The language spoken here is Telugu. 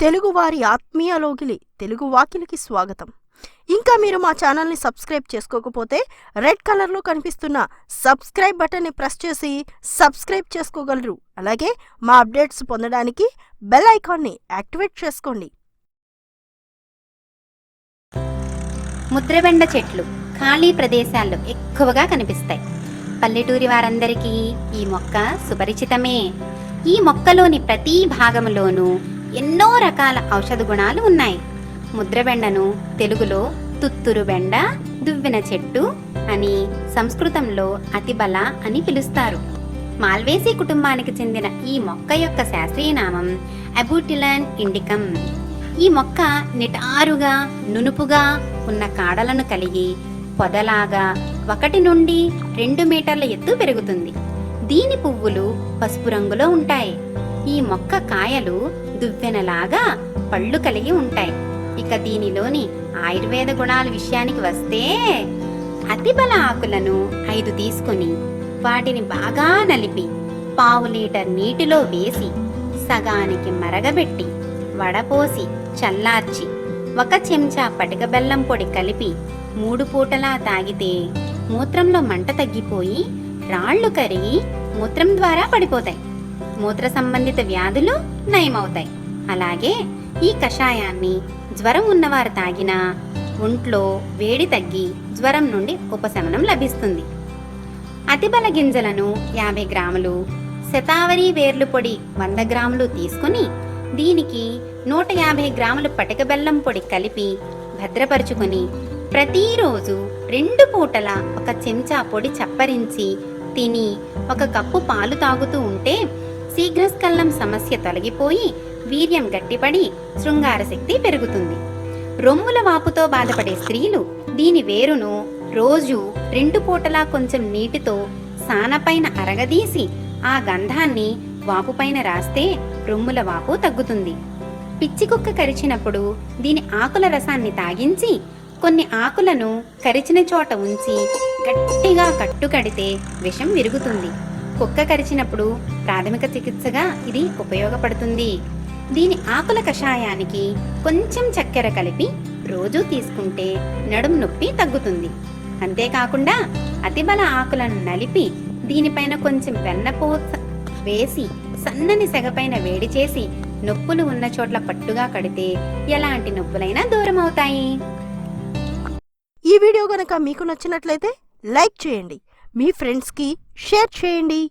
తెలుగువారి ఆత్మీయ లోగిలి తెలుగు వాకిలికి స్వాగతం. ఇంకా మీరు మా ఛానల్ని సబ్స్క్రైబ్ చేసుకోకపోతే రెడ్ కలర్లో కనిపిస్తున్న సబ్స్క్రైబ్ బటన్ని ప్రెస్ చేసి సబ్స్క్రైబ్ చేసుకోగలరు. అలాగే మా అప్డేట్స్ పొందడానికి బెల్ ఐకాన్ని యాక్టివేట్ చేసుకోండి. ముద్రబెండ చెట్లు ఖాళీ ప్రదేశాల్లో ఎక్కువగా కనిపిస్తాయి. పల్లెటూరి వారందరికీ ఈ మొక్క సుపరిచితమే. ఈ మొక్కలోని ప్రతి భాగంలోనూ ఎన్నో రకాల ఔషధ గుణాలు ఉన్నాయి. ముద్రబెండను తెలుగులో తుత్తురు బెండ దువ్వెన చెట్టు అని సంస్కృతంలో అతిబల అని పిలుస్తారు. మాల్వేసి కుటుంబానికి చెందిన ఈ మొక్క యొక్క శాస్త్రీయ నామం అబూటిలాన్ ఇండికం ఈ మొక్క నిటారుగా నునుపుగా ఉన్న కాడలను కలిగి పొదలాగా ఒకటి నుండి రెండు మీటర్ల ఎత్తు పెరుగుతుంది. దీని పువ్వులు పసుపు రంగులో ఉంటాయి. ఈ మొక్క కాయలు దువ్వెనలాగా పళ్ళు కలిగి ఉంటాయి. ఇక దీనిలోని ఆయుర్వేద గుణాల విషయానికి వస్తే అతిబల ఆకులను ఐదు తీసుకొని వాటిని బాగా నలిపి పావు లీటర్ నీటిలో వేసి సగానికి మరగబెట్టి వడపోసి చల్లార్చి ఒక చెంచా పటిక బెల్లం పొడి కలిపి మూడు పూటలా తాగితే మూత్రంలో మంట తగ్గిపోయి రాళ్ళు కరిగి మూత్రం ద్వారా పడిపోతాయి. మూత్ర సంబంధిత వ్యాధులు నయమవుతాయి. అలాగే ఈ కషాయాన్ని జ్వరం ఉన్నవారు తాగినా ఒంట్లో వేడి తగ్గి జ్వరం నుండి ఉపశమనం లభిస్తుంది. అతిబల గింజలను యాభై గ్రాములు శతావరి వేర్లు పొడి వంద గ్రాములు తీసుకుని దీనికి నూట యాభై గ్రాములు పటిక బెల్లం పొడి కలిపి భద్రపరుచుకొని ప్రతిరోజు రెండు పూటల ఒక చెంచా పొడి చప్పరించి తిని ఒక కప్పు పాలు తాగుతూ ఉంటే శీఘ్రస్కల్లం సమస్య తొలగిపోయి వీర్యం గట్టిపడి శృంగార శక్తి పెరుగుతుంది. రొమ్ముల వాపుతో బాధపడే స్త్రీలు దీని వేరును రోజు రెండు పూటలా కొంచెం నీటితో సానపైన అరగదీసి ఆ గంధాన్ని వాపుపైన రాస్తే రొమ్ముల వాపు తగ్గుతుంది. పిచ్చి కుక్క కరిచినప్పుడు దీని ఆకుల రసాన్ని తాగించి కొన్ని ఆకులను కరిచిన చోట ఉంచి గట్టిగా కట్టుకడితే విషం విరుగుతుంది. కుక్క కరిచినప్పుడు ప్రాథమిక చికిత్సగా ఇది ఉపయోగపడుతుంది. దీని ఆకుల కషాయానికి కొంచెం చక్కెర కలిపి రోజు తీసుకుంటే నడుము నొప్పి తగ్గుతుంది. అంతేకాకుండా అతిబల ఆకులను నలిపి దీనిపైన కొంచెం వెన్నపూస వేసి సన్నని సెగపైన వేడి చేసి నొప్పులు ఉన్న చోట్ల పట్టుగా కడితే ఎలాంటి నొప్పులైనా దూరం అవుతాయి ఈ వీడియో గనక మీకు నచ్చినట్లయితే లైక్ చేయండి. మీ ఫ్రెండ్స్కి షేర్ చేయండి.